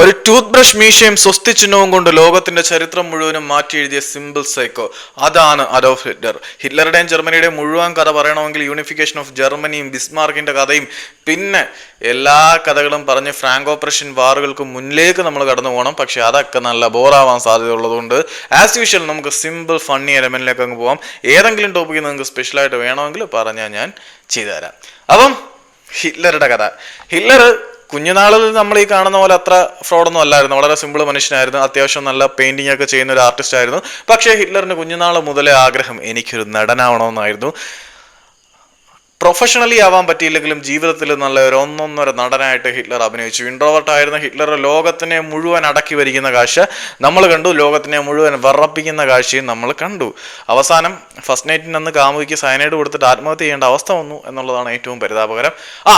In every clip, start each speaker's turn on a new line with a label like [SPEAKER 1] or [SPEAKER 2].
[SPEAKER 1] ഒരു tooth brush മീശയും സ്വസ്തി ചിഹ്നവും കൊണ്ട് ലോകത്തിന്റെ ചരിത്രം മുഴുവനും മാറ്റി എഴുതിയ സിമ്പിൾ സൈക്കോ അതാണ് അഡോഫ് ഹിറ്റ്ലർ. ഹിറ്റ്ലറുടെയും ജർമ്മനിയുടെയും മുഴുവൻ കഥ പറയണമെങ്കിൽ യൂണിഫിക്കേഷൻ ഓഫ് ജർമ്മനിയും ബിസ്മാർക്കിന്റെ കഥയും. പിന്നെ എല്ലാ കഥകളും പറഞ്ഞ് ഫ്രാങ്കോ പ്രഷ്യൻ വാറുകൾക്ക് മുന്നിലേക്ക് നമ്മൾ കടന്നു പോകണം. പക്ഷെ അതൊക്കെ നല്ല ബോറാവാൻ സാധ്യതയുള്ളതുകൊണ്ട് ആസ് യൂഷ്വൽ നമുക്ക് സിമ്പിൾ ഫണ്ണി എലമെന്റിലേക്ക് അങ്ങ് പോകാം ഏതെങ്കിലും ടോപ്പിക്ക് നിങ്ങൾക്ക് സ്പെഷ്യലായിട്ട് വേണമെങ്കിൽ പറഞ്ഞാൽ ഞാൻ ചെയ്തുതരാം. അപ്പം ഹിറ്റ്ലറുടെ കഥ. ഹിറ്റ്ലർ കുഞ്ഞുനാളിൽ നമ്മൾ ഈ കാണുന്ന പോലെ അത്ര ഫ്രോഡൊന്നും അല്ലായിരുന്നു. വളരെ സിമ്പിൾ മനുഷ്യനായിരുന്നു. അത്യാവശ്യം നല്ല പെയിന്റിംഗ് ഒക്കെ ചെയ്യുന്ന ഒരു ആർട്ടിസ്റ്റ് ആയിരുന്നു. പക്ഷേ ഹിറ്റ്ലറിന് കുഞ്ഞുനാൾ മുതലേ ആഗ്രഹം എനിക്കൊരു നടനാവണമെന്നായിരുന്നു. പ്രൊഫഷണലി ആവാൻ പറ്റിയില്ലെങ്കിലും ജീവിതത്തിൽ നല്ല ഒരു ഒന്നൊന്നര നടനായിട്ട് ഹിറ്റ്ലർ അഭിനയിച്ചു. ഇൻട്രോവർട്ട് ആയിരുന്ന ഹിറ്റ്ലർ ലോകത്തിനെ മുഴുവൻ അടക്കി വരിക്കുന്ന കാഴ്ച നമ്മൾ കണ്ടു. ലോകത്തിനെ മുഴുവൻ വിറപ്പിക്കുന്ന കാഴ്ചയും നമ്മൾ കണ്ടു. അവസാനം ഫസ്റ്റ് നൈറ്റിന് അന്ന് കാമുകിക്ക് സയനൈഡ് കൊടുത്തിട്ട് ആത്മഹത്യ ചെയ്യേണ്ട അവസ്ഥ വന്നു എന്നുള്ളതാണ് ഏറ്റവും പരിതാപകരം. ആ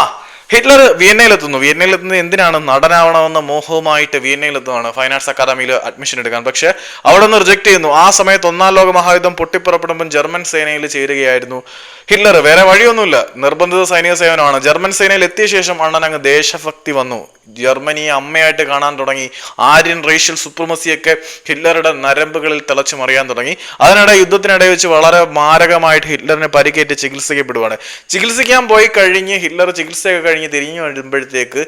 [SPEAKER 1] ഹിറ്റ്ലർ വിയന്നയിലെത്തുന്നു. വിയന്നയിലെത്തുന്നത് എന്തിനാണ്? നടനാവണമെന്ന മോഹവുമായിട്ട് വിയന്നയിലെത്തുന്നതാണ് ഫൈൻ ആർട്സ് അക്കാദമിയിൽ അഡ്മിഷൻ എടുക്കാൻ. പക്ഷേ അവിടെ നിന്ന് റിജക്ട് ചെയ്യുന്നു. ആ സമയത്ത് ഒന്നാം ലോക മഹായുദ്ധം പൊട്ടിപ്പുറപ്പെടുമ്പോൾ ജർമ്മൻ സേനയിൽ ചേരുകയായിരുന്നു ഹിറ്റ്ലർ. വേറെ വഴിയൊന്നുമില്ല. നിർബന്ധിത സൈനിക സേവനമാണ്. ജർമ്മൻ സേനയിൽ എത്തിയ ശേഷം അണ്ണൻ അങ്ങ് ദേശഭക്തി വന്നു. ജർമ്മനിയെ അമ്മയായിട്ട് കാണാൻ തുടങ്ങി. ആര്യൻ റേഷ്യൽ സുപ്രമസിയൊക്കെ ഹിറ്റ്ലറുടെ നരമ്പുകളിൽ തിളച്ചു മറിയാൻ തുടങ്ങി. അതിനിടെ യുദ്ധത്തിനിടെ വെച്ച് വളരെ മാരകമായിട്ട് ഹിറ്റ്ലറിനെ പരിക്കേറ്റ് ചികിത്സിക്കപ്പെടുവാണ് ചികിത്സിക്കാൻ പോയി കഴിഞ്ഞ് ഹിറ്റ്ലർ ചികിത്സയൊക്കെ കഴിഞ്ഞ് തിരിഞ്ഞു വരുമ്പോഴത്തേക്ക്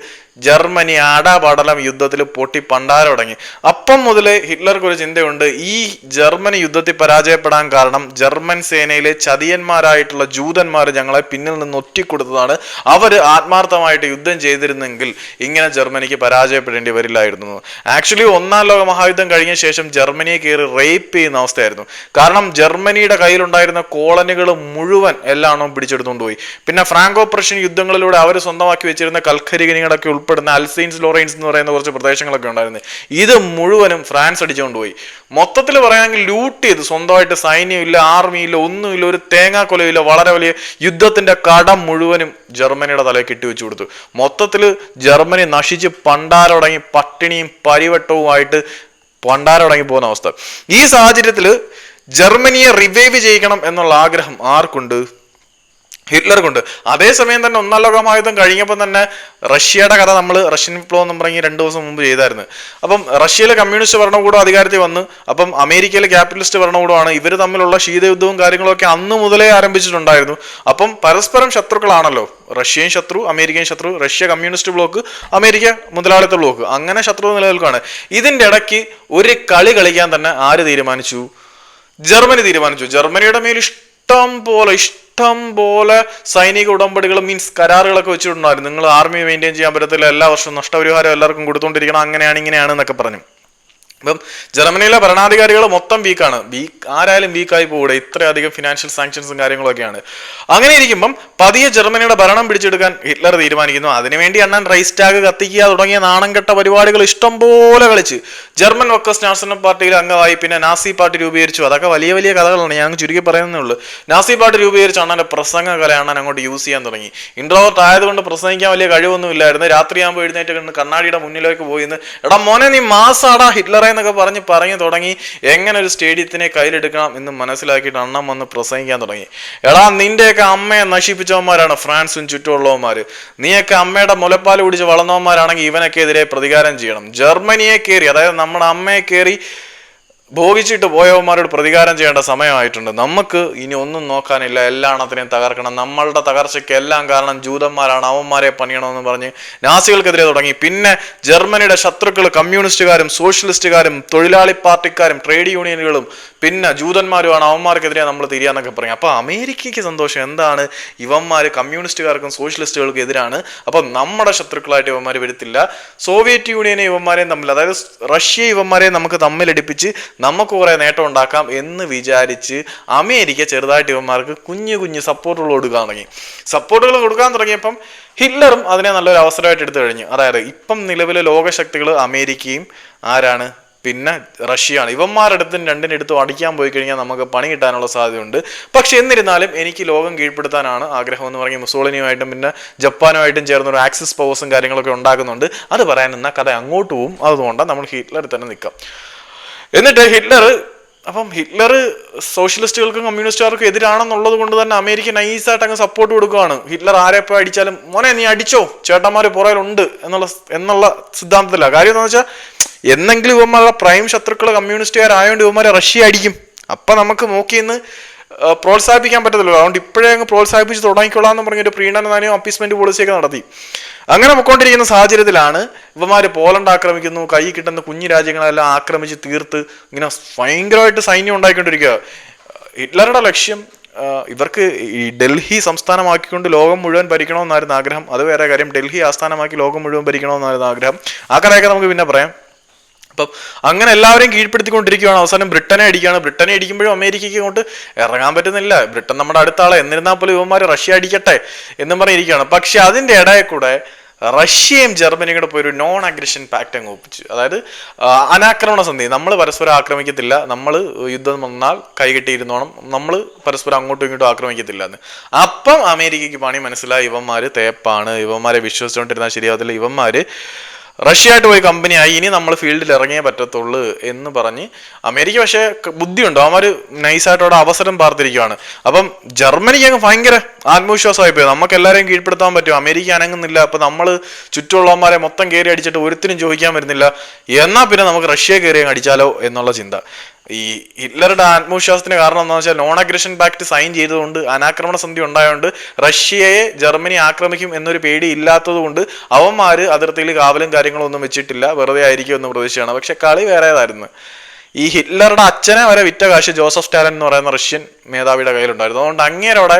[SPEAKER 1] ജർമ്മനി ആടാപാടലം യുദ്ധത്തിൽ പൊട്ടി തുടങ്ങി അപ്പം മുതൽ ഹിറ്റ്ലർക്ക് ഒരു ചിന്തയുണ്ട് ഈ ജർമ്മനി യുദ്ധത്തിൽ പരാജയപ്പെടാൻ കാരണം ജർമ്മൻ സേനയിലെ ചതിയന്മാരായിട്ടുള്ള ജൂതന്മാർ ഞങ്ങളെ പിന്നിൽ നിന്ന് ഒറ്റിക്കൊടുത്തതാണ്. അവർ ആത്മാർത്ഥമായിട്ട് യുദ്ധം ചെയ്തിരുന്നെങ്കിൽ ഇങ്ങനെ ജർമ്മനിക്ക് പരാജയപ്പെടേണ്ടി വരില്ലായിരുന്നു. ആക്ച്വലി ഒന്നാം ലോക മഹായുദ്ധം കഴിഞ്ഞ ശേഷം ജർമ്മനിയെ കയറി റേപ്പ് ചെയ്യുന്ന അവസ്ഥയായിരുന്നു. കാരണം ജർമ്മനിയുടെ കയ്യിലുണ്ടായിരുന്ന കോളനികൾ മുഴുവൻ എല്ലാണോ പിടിച്ചെടുത്തുകൊണ്ട് പോയി. പിന്നെ ഫ്രാങ്കോ പ്രഷ്യൻ യുദ്ധങ്ങളിലൂടെ അവർ സ്വന്തമാക്കി വെച്ചിരുന്ന കൽക്കരി കൽക്കരികനികളൊക്കെ ഉൾപ്പെടുന്ന അൽസൈൻസ് ലോറൈൻസ് എന്ന് പറയുന്ന കുറച്ച് പ്രദേശങ്ങളൊക്കെ ഉണ്ടായിരുന്നു. ഇത് മുഴുവനും ഫ്രാൻസ് അടിച്ചുകൊണ്ട് പോയി. മൊത്തത്തിൽ പറയുകയാണെങ്കിൽ ലൂട്ട് ചെയ്ത്. സ്വന്തമായിട്ട് സൈന്യമില്ല ആർമിയില്ല ഒന്നുമില്ല ഒരു തേങ്ങാക്കൊലയില്ല വളരെ വലിയ യുദ്ധത്തിന്റെ കടം മുഴുവനും ജർമ്മനിയുടെ തലയിൽ കെട്ടിവെച്ചു കൊടുത്തു. മൊത്തത്തിൽ ജർമ്മനി നശിച്ച് പണ്ടാരടങ്ങി പട്ടിണിയും പരിവട്ടവുമായിട്ട് പണ്ടാരടങ്ങി പോകുന്ന അവസ്ഥ. ഈ സാഹചര്യത്തിൽ ജർമ്മനിയെ റിവൈവ് ചെയ്യിക്കണം എന്നുള്ള ആഗ്രഹം ആർക്കുണ്ട്? ഹിറ്റ്ലർക്കുണ്ട്. അതേസമയം തന്നെ ഒന്നാം ലോകമായുധം കഴിഞ്ഞപ്പോൾ തന്നെ റഷ്യയുടെ കഥ നമ്മൾ റഷ്യൻ വിപ്ലവം എന്ന് പറഞ്ഞ് രണ്ട് ദിവസം മുമ്പ് ചെയ്തായിരുന്നു. അപ്പം റഷ്യയിലെ കമ്മ്യൂണിസ്റ്റ് ഭരണകൂടം അധികാരത്തിൽ വന്ന് അപ്പം അമേരിക്കയിലെ ക്യാപിറ്റലിസ്റ്റ് ഭരണകൂടമാണ് ഇവർ തമ്മിലുള്ള ശീതയുദ്ധവും കാര്യങ്ങളൊക്കെ അന്ന് മുതലേ ആരംഭിച്ചിട്ടുണ്ടായിരുന്നു. അപ്പം പരസ്പരം ശത്രുക്കളാണല്ലോ. റഷ്യയും ശത്രു അമേരിക്കയും ശത്രു റഷ്യ കമ്മ്യൂണിസ്റ്റ് ബ്ലോക്ക് അമേരിക്ക മുതലാളിത്ത ബ്ലോക്ക്. അങ്ങനെ ശത്രു നിലനിൽക്കുകയാണ് ഇതിന്റെ ഇടയ്ക്ക് ഒരു കളി കളിക്കാൻ തന്നെ ആര് തീരുമാനിച്ചു? ജർമ്മനി തീരുമാനിച്ചു. ജർമ്മനിയുടെ മേൽ ഇഷ്ടം പോലെ ഇഷ്ടം പോലെ സൈനിക ഉടമ്പടികൾ മീൻസ് കരാറുകളൊക്കെ വെച്ചിട്ടുണ്ടായിരുന്നു. നിങ്ങൾ ആർമി മെയിന്റെയിൻ ചെയ്യാൻ പറ്റത്തില്ല എല്ലാ വർഷവും നഷ്ടപരിഹാരം എല്ലാവർക്കും കൊടുത്തുകൊണ്ടിരിക്കണം അങ്ങനെയാണ് ഇങ്ങനെയാണ് എന്നൊക്കെ പറഞ്ഞു. അപ്പം ജർമ്മനിയിലെ ഭരണാധികാരികൾ മൊത്തം വീക്കാണ് വീക്ക് ആരായാലും വീക്കായി പോകൂടെ ഇത്രയധികം ഫിനാൻഷ്യൽ സാങ്ഷൻസും കാര്യങ്ങളൊക്കെയാണ്. അങ്ങനെ ഇരിക്കുമ്പം പതിയെ ജർമ്മനിയുടെ ഭരണം പിടിച്ചെടുക്കാൻ ഹിറ്റ്ലർ തീരുമാനിക്കുന്നു. അതിനുവേണ്ടി അണ്ണൻ റൈസ് ടാഗ് കത്തിക്കുക തുടങ്ങിയ നാണംകെട്ട പരിപാടികൾ ഇഷ്ടം പോലെ കളിച്ച് ജർമ്മൻ വർക്കേഴ്സ് നാഷണൽ പാർട്ടിയിൽ അംഗമായി പിന്നെ നാസി പാർട്ടി രൂപീകരിച്ചു. അതൊക്കെ വലിയ വലിയ കഥകളാണ്. ഞാൻ ചുരുക്കി പറയുന്നേ ഉള്ളൂ. നാസി പാർട്ടി രൂപീകരിച്ച അണ്ണന്റെ പ്രസംഗ കല അണ്ണൻ അങ്ങോട്ട് യൂസ് ചെയ്യാൻ തുടങ്ങി. ഇൻട്രോവർട്ട് ആയതുകൊണ്ട് പ്രസംഗിക്കാൻ വലിയ കഴിവൊന്നും ഇല്ലായിരുന്നു രാത്രിയാകുമ്പോൾ എഴുന്നേറ്റ് കണ്ണാടിയുടെ മുന്നിലേക്ക് പോയിന്ന് എടാ മോനെ നീ മാസാടാ ഹിറ്റ്ലറെ. എന്നൊക്കെ പറഞ്ഞ് പറഞ്ഞു തുടങ്ങി. എങ്ങനെ ഒരു സ്റ്റേഡിയത്തിനെ കയ്യിലെടുക്കണം എന്ന് മനസ്സിലാക്കിയിട്ട് അണ്ണം വന്ന് പ്രസംഗിക്കാൻ തുടങ്ങി. എടാ നിന്റെയൊക്കെ അമ്മയെ നശിപ്പിച്ചവന്മാരാണ് ഫ്രാൻസും ചുറ്റുമുള്ളവന്മാർ നീയൊക്കെ അമ്മയുടെ മുലപ്പാൽ കുടിച്ച് വളർന്നവന്മാരാണെങ്കിൽ ഇവനൊക്കെ എതിരെ പ്രതികാരം ചെയ്യണം. ജർമ്മനിയെ കയറി അതായത് നമ്മുടെ അമ്മയെ കയറി ഭോഗിച്ചിട്ട് പോയവന്മാരോട് പ്രതികാരം ചെയ്യേണ്ട സമയമായിട്ടുണ്ട്. നമുക്ക് ഇനി ഒന്നും നോക്കാനില്ല. എല്ലാ എണ്ണത്തിനെയും തകർക്കണം. നമ്മളുടെ തകർച്ചയ്ക്ക് എല്ലാം കാരണം ജൂതന്മാരാണ്. അവന്മാരെ പണിയണമെന്ന് പറഞ്ഞ് നാസികൾക്കെതിരെ തുടങ്ങി. പിന്നെ ജർമ്മനിയുടെ ശത്രുക്കൾ കമ്മ്യൂണിസ്റ്റുകാരും സോഷ്യലിസ്റ്റുകാരും തൊഴിലാളി പാർട്ടിക്കാരും ട്രേഡ് യൂണിയനുകളും പിന്നെ ജൂതന്മാരുമാണ് അവന്മാർക്കെതിരെ നമ്മൾ തിരിയാന്നൊക്കെ പറയും. അപ്പോൾ അമേരിക്കയ്ക്ക് സന്തോഷം. എന്താണ്? ഇവന്മാർ കമ്മ്യൂണിസ്റ്റുകാർക്കും സോഷ്യലിസ്റ്റുകൾക്കും എതിരാണ്. അപ്പം നമ്മുടെ ശത്രുക്കളായിട്ട് ഇവന്മാർ വരത്തില്ല. സോവിയറ്റ് യൂണിയനെ ഇവന്മാരെയും തമ്മിൽ അതായത് റഷ്യ ഇവന്മാരെ നമുക്ക് തമ്മിലടിപ്പിച്ച് നമുക്ക് കുറേ നേട്ടം ഉണ്ടാക്കാം എന്ന് വിചാരിച്ച് അമേരിക്ക ചെറുതായിട്ട് ഇവന്മാർക്ക് കുഞ്ഞു കുഞ്ഞു സപ്പോർട്ടുകൾ കൊടുക്കാൻ തുടങ്ങി. സപ്പോർട്ടുകൾ കൊടുക്കാൻ തുടങ്ങിയപ്പം ഹിറ്റ്ലറും അതിനെ നല്ലൊരു അവസരമായിട്ട് എടുത്തു കഴിഞ്ഞു. അതായത് ഇപ്പം നിലവിലെ ലോകശക്തികൾ അമേരിക്കയും ആരാണ്? പിന്നെ റഷ്യയാണ്. ഇവന്മാരടുത്തും രണ്ടിനടുത്തും അടിക്കാൻ പോയി കഴിഞ്ഞാൽ നമുക്ക് പണി കിട്ടാനുള്ള സാധ്യതയുണ്ട്. പക്ഷെ എന്നിരുന്നാലും എനിക്ക് ലോകം കീഴ്പ്പെടുത്താനാണ് ആഗ്രഹം എന്ന് പറഞ്ഞ് മുസോളിനിയുമായിട്ടും പിന്നെ ജപ്പാനുമായിട്ടും ചേർന്ന ഒരു ആക്സിസ് പവേഴ്സും കാര്യങ്ങളൊക്കെ ഉണ്ടാക്കുന്നുണ്ട്. അത് പറയാൻ നിന്ന കഥ അങ്ങോട്ട് പോവും. അതുകൊണ്ട് നമ്മൾ ഹിറ്റ്ലർ തന്നെ നിൽക്കാം എന്നിട്ട് ഹിറ്റ്ലർ അപ്പം ഹിറ്റ്ലർ സോഷ്യലിസ്റ്റുകൾക്കും കമ്മ്യൂണിസ്റ്റുകാർക്കും എതിരാണെന്നുള്ളത് കൊണ്ട് തന്നെ അമേരിക്ക നൈസായിട്ട് അങ്ങ് സപ്പോർട്ട് കൊടുക്കുകയാണ്. ഹിറ്റ്ലർ ആരെ പോയി അടിച്ചാലും മോനെ നീ അടിച്ചോ? ചേട്ടന്മാർ പുറകിലുണ്ട് എന്നുള്ള എന്നുള്ള സിദ്ധാന്തത്തിലാണ് കാര്യം എന്താണെന്ന് വെച്ചാൽ എന്നെങ്കിലും ഇവന്മാരുടെ പ്രൈം ശത്രുക്കൾ കമ്മ്യൂണിസ്റ്റുകാരായതുകൊണ്ട് ഇവന്മാരെ റഷ്യ അടിക്കും. അപ്പം നമുക്ക് നോക്കിയെന്ന് പ്രോത്സാഹിപ്പിക്കാൻ പറ്റത്തില്ലല്ലോ. അതുകൊണ്ട് ഇപ്പോഴേ അങ്ങ് പ്രോത്സാഹിപ്പിച്ച് തുടങ്ങിക്കൊള്ളാം എന്ന് പറഞ്ഞൊരു പ്രീണനയും അപ്പീസ്മെന്റ് പോളിസിയൊക്കെ നടത്തി. അങ്ങനെ പൊക്കോണ്ടിരിക്കുന്ന സാഹചര്യത്തിലാണ് ഇവന്മാർ പോലണ്ട് ആക്രമിക്കുന്നു കൈ കിട്ടുന്ന കുഞ്ഞു രാജ്യങ്ങളെല്ലാം ആക്രമിച്ച് തീർത്ത് ഇങ്ങനെ ഭയങ്കരമായിട്ട് സൈന്യം ഉണ്ടായിക്കൊണ്ടിരിക്കുക ഹിറ്റ്ലറുടെ ലക്ഷ്യം ഇവർക്ക് ഈ ഡൽഹി സംസ്ഥാനമാക്കിക്കൊണ്ട് ലോകം മുഴുവൻ ഭരിക്കണമെന്നായിരുന്നു ആഗ്രഹം. അത് വേറെ കാര്യം. ഡൽഹി ആസ്ഥാനമാക്കി ലോകം മുഴുവൻ ഭരിക്കണമെന്നായിരുന്നു ആഗ്രഹം. ആ കാര്യമൊക്കെ നമുക്ക് പിന്നെ പറയാം. അപ്പം അങ്ങനെ എല്ലാവരെയും കീഴ്പ്പെടുത്തിക്കൊണ്ടിരിക്കുകയാണ് അവസാനം ബ്രിട്ടനെ അടിക്കുകയാണ്. ബ്രിട്ടനെ അടിക്കുമ്പോഴും അമേരിക്കയ്ക്ക് ഇങ്ങോട്ട് ഇറങ്ങാൻ പറ്റുന്നില്ല. ബ്രിട്ടൻ നമ്മുടെ അടുത്ത ആളെ. എന്നിരുന്നാൽ പോലും ഇവന്മാർ റഷ്യ അടിക്കട്ടെ എന്നും പറഞ്ഞിരിക്കുകയാണ്. പക്ഷെ അതിന്റെ ഇടയിൽ കൂടെ റഷ്യയും ജർമ്മനിയും കൂടെ പോയി ഒരു നോൺ അഗ്രഷൻ പാക്റ്റ് അങ്ങ് ഒപ്പിച്ചു. അതായത് അനാക്രമണ സന്ധി. നമ്മൾ പരസ്പരം ആക്രമിക്കത്തില്ല. നമ്മൾ യുദ്ധം വന്നാൽ കൈകെട്ടിയിരുന്നോണം. നമ്മൾ പരസ്പരം അങ്ങോട്ടും ഇങ്ങോട്ടും ആക്രമിക്കത്തില്ല എന്ന് അപ്പം അമേരിക്കയ്ക്ക് പണി മനസ്സിലായി. ഇവന്മാർ തേപ്പാണ്. ഇവന്മാരെ വിശ്വസിച്ചുകൊണ്ടിരുന്നാൽ ശരിയാവത്തില്ല. ഇവന്മാര് റഷ്യയായിട്ട് പോയി കമ്പനിയായി ഇനി നമ്മൾ ഫീൽഡിൽ ഇറങ്ങിയേ പറ്റത്തുള്ളൂ എന്ന് പറഞ്ഞ് അമേരിക്ക പക്ഷേ ബുദ്ധിയുണ്ട്? അവന്മാർ നൈസായിട്ട് അവിടെ അവസരം പാർത്തിരിക്കുകയാണ് അപ്പം ജർമ്മനിക്ക് അങ്ങ് ഭയങ്കര ആത്മവിശ്വാസമായി പോയി. നമുക്ക് എല്ലാവരെയും കീഴ്പ്പെടുത്താൻ പറ്റും. അമേരിക്ക അനങ്ങുന്നില്ല. അപ്പം നമ്മൾ ചുറ്റുമുള്ളവന്മാരെ മൊത്തം കയറി അടിച്ചിട്ട് ഒരുത്തിനും ചോദിക്കാൻ വരുന്നില്ല. എന്നാൽ പിന്നെ നമുക്ക് റഷ്യയെ കയറി അടിച്ചാലോ എന്നുള്ള ചിന്ത. ഈ ഹിറ്റ്ലറുടെ ആത്മവിശ്വാസത്തിന് കാരണം എന്താണെന്ന് വെച്ചാൽ നോൺ അഗ്രഷൻ പാക്ട് സൈൻ ചെയ്തതുകൊണ്ട് അനാക്രമണ സന്ധി ഉണ്ടായതുകൊണ്ട് റഷ്യയെ ജർമ്മനി ആക്രമിക്കും എന്നൊരു പേടി ഇല്ലാത്തത് കൊണ്ട് അവന്മാര് അതിർത്തിയിൽ കാവലും കാര്യങ്ങളും ഒന്നും വെച്ചിട്ടില്ല. വെറുതെ ആയിരിക്കും എന്ന് പ്രതീക്ഷയാണ് പക്ഷെ കളി വേറേതായിരുന്നു. ഈ ഹിറ്റ്ലറുടെ അച്ഛനെ വരെ വിറ്റ കാശ് ജോസഫ് സ്റ്റാലിൻ എന്ന് പറയുന്ന റഷ്യൻ മേധാവിയുടെ കയ്യിലുണ്ടായിരുന്നു. അതുകൊണ്ട് അങ്ങേരവിടെ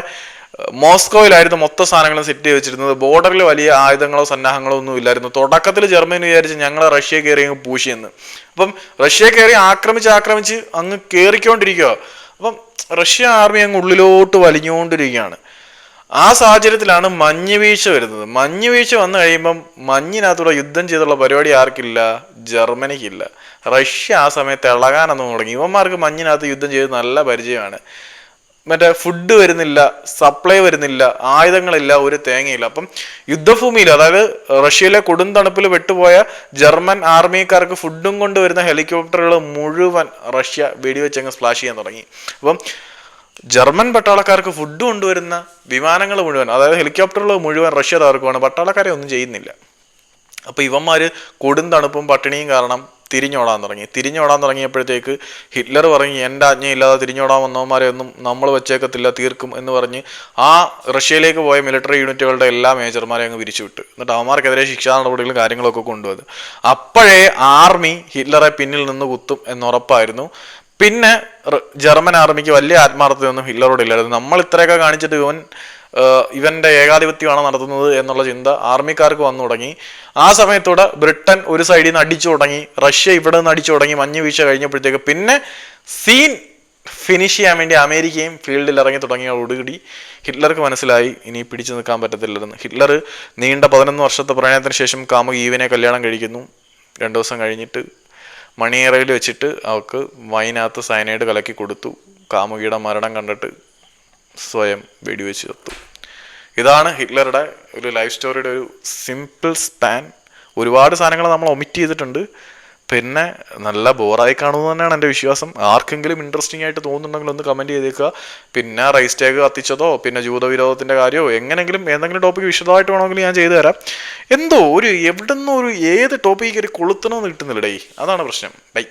[SPEAKER 1] മോസ്കോയിലായിരുന്നു മൊത്ത സാധനങ്ങളും സെറ്റ് ചെയ്ത് വെച്ചിരുന്നത്. ബോർഡറിൽ വലിയ ആയുധങ്ങളോ സന്നാഹങ്ങളോ ഒന്നും ഇല്ലായിരുന്നു. തുടക്കത്തിൽ ജർമ്മനി വിചാരിച്ച് ഞങ്ങൾ റഷ്യ കയറി അങ്ങ് പൂശിയെന്ന് അപ്പം റഷ്യ കയറി ആക്രമിച്ച് ആക്രമിച്ച് അങ്ങ് കയറിക്കൊണ്ടിരിക്കുക അപ്പം റഷ്യ ആർമി അങ്ങ് ഉള്ളിലോട്ട് വലിഞ്ഞുകൊണ്ടിരിക്കുകയാണ്. ആ സാഹചര്യത്തിലാണ് മഞ്ഞ് വീഴ്ച വരുന്നത്. മഞ്ഞ് വീഴ്ച വന്നു കഴിയുമ്പം മഞ്ഞിനകത്തൂടെ യുദ്ധം ചെയ്തുള്ള പരിപാടി ആർക്കില്ല? ജർമ്മനിക്കില്ല. റഷ്യ ആ സമയത്ത് ഇളകാനൊന്നും തുടങ്ങി. ഇവന്മാർക്ക് മഞ്ഞിനകത്ത് യുദ്ധം ചെയ്ത് നല്ല പരിചയമാണ്. മറ്റേ ഫുഡ് വരുന്നില്ല സപ്ലൈ വരുന്നില്ല ആയുധങ്ങളില്ല ഒരു തേങ്ങയില്ല. അപ്പം യുദ്ധഭൂമിയിൽ അതായത് റഷ്യയിലെ കൊടും തണുപ്പിൽ വെട്ടുപോയ ജർമ്മൻ ആർമിക്കാർക്ക് ഫുഡും കൊണ്ടുവരുന്ന ഹെലികോപ്റ്ററുകൾ മുഴുവൻ റഷ്യ വെടിവെച്ചങ്ങ് സ്പ്ലാഷ് ചെയ്യാൻ തുടങ്ങി. അപ്പം ജർമ്മൻ പട്ടാളക്കാർക്ക് ഫുഡ് കൊണ്ടുവരുന്ന വിമാനങ്ങൾ മുഴുവൻ അതായത് ഹെലികോപ്റ്ററുകൾ മുഴുവൻ റഷ്യ തകർക്കുവാണ്. പട്ടാളക്കാരെ ഒന്നും ചെയ്യുന്നില്ല. അപ്പോൾ ഇവന്മാര് കൊടും തണുപ്പും പട്ടിണിയും കാരണം തിരിഞ്ഞോടാൻ തുടങ്ങി. തിരിഞ്ഞോടാൻ തുടങ്ങിയപ്പോഴത്തേക്ക് ഹിറ്റ്ലർ പറഞ്ഞ് എന്റെ ആജ്ഞയില്ലാതെ തിരിഞ്ഞോടാൻ വന്നവന്മാരെ ഒന്നും നമ്മൾ വെച്ചേക്കത്തില്ല തീർക്കും എന്ന് പറഞ്ഞ് ആ റഷ്യയിലേക്ക് പോയ മിലിറ്ററി യൂണിറ്റുകളുടെ എല്ലാ മേജർമാരെ അങ്ങ് പിരിച്ചുവിട്ടു. എന്നിട്ട് അവന്മാർക്കെതിരെ ശിക്ഷാ നടപടികളും കാര്യങ്ങളൊക്കെ കൊണ്ടുവന്നു. അപ്പോഴേ ആർമി ഹിറ്റ്ലറെ പിന്നിൽ നിന്ന് കുത്തും എന്നുറപ്പായിരുന്നു പിന്നെ ജർമ്മൻ ആർമിക്ക് വലിയ ആത്മാർത്ഥതയൊന്നും ഹിറ്റ്ലറോട് ഇല്ലായിരുന്നു നമ്മൾ ഇത്രയൊക്കെ കാണിച്ചിട്ട് ഇവൻ ഇവന്റെ ഏകാധിപത്യമാണ് നടത്തുന്നത് എന്നുള്ള ചിന്ത ആർമിക്കാർക്ക് വന്നു തുടങ്ങി. ആ സമയത്തൂടെ ബ്രിട്ടൻ ഒരു സൈഡിൽ നിന്ന് അടിച്ചു തുടങ്ങി. റഷ്യ ഇവിടെ നിന്ന് അടിച്ചു തുടങ്ങി. മഞ്ഞ് വീഴ്ച കഴിഞ്ഞപ്പോഴത്തേക്ക് പിന്നെ സീൻ ഫിനിഷ് ചെയ്യാൻ വേണ്ടി അമേരിക്കയും ഫീൽഡിൽ ഇറങ്ങി തുടങ്ങിയോടുകൂടി ഹിറ്റ്ലർക്ക് മനസ്സിലായി ഇനി പിടിച്ചു നിൽക്കാൻ പറ്റത്തില്ലെന്ന്. ഹിറ്റ്ലർ നീണ്ട പതിനൊന്ന് വർഷത്തെ പ്രണയത്തിന് ശേഷം കാമുക ഈവിനെ കല്യാണം കഴിക്കുന്നു. രണ്ടു ദിവസം കഴിഞ്ഞിട്ട് മണിയറയിൽ വെച്ചിട്ട് അവൾക്ക് വൈനകത്ത് സയനൈഡ് കലക്കി കൊടുത്തു. കാമുകിയുടെ മരണം കണ്ടിട്ട് സ്വയം വെടിവെച്ച് ചത്തു. ഇതാണ് ഹിറ്റ്ലറുടെ ഒരു ലൈഫ് സ്റ്റോറിയുടെ ഒരു സിമ്പിൾ സ്പാൻ ഒരുപാട് സാധനങ്ങൾ നമ്മൾ ഒമിറ്റ് ചെയ്തിട്ടുണ്ട്. പിന്നെ നല്ല ബോറായി കാണുമെന്ന് തന്നെയാണ് എന്റെ വിശ്വാസം. ആർക്കെങ്കിലും ഇൻട്രസ്റ്റിംഗ് ആയിട്ട് തോന്നുന്നുണ്ടെങ്കിൽ ഒന്ന് കമന്റ് ചെയ്തേക്കുക. പിന്നെ റൈസ് ടാഗ് കത്തിച്ചതോ പിന്നെ ജൂതവിരോധത്തിന്റെ കാര്യമോ എങ്ങനെങ്കിലും എന്തെങ്കിലും ടോപ്പിക് വിശദമായിട്ട് വേണമെങ്കിൽ ഞാൻ ചെയ്തു തരാം. എന്തോ ഒരു എവിടെ നിന്നും ഒരു ഏത് ടോപ്പിക്ക് ഒരു കൊളുത്തണമെന്ന് കിട്ടുന്നില്ലടേ അതാണ് പ്രശ്നം. ബൈ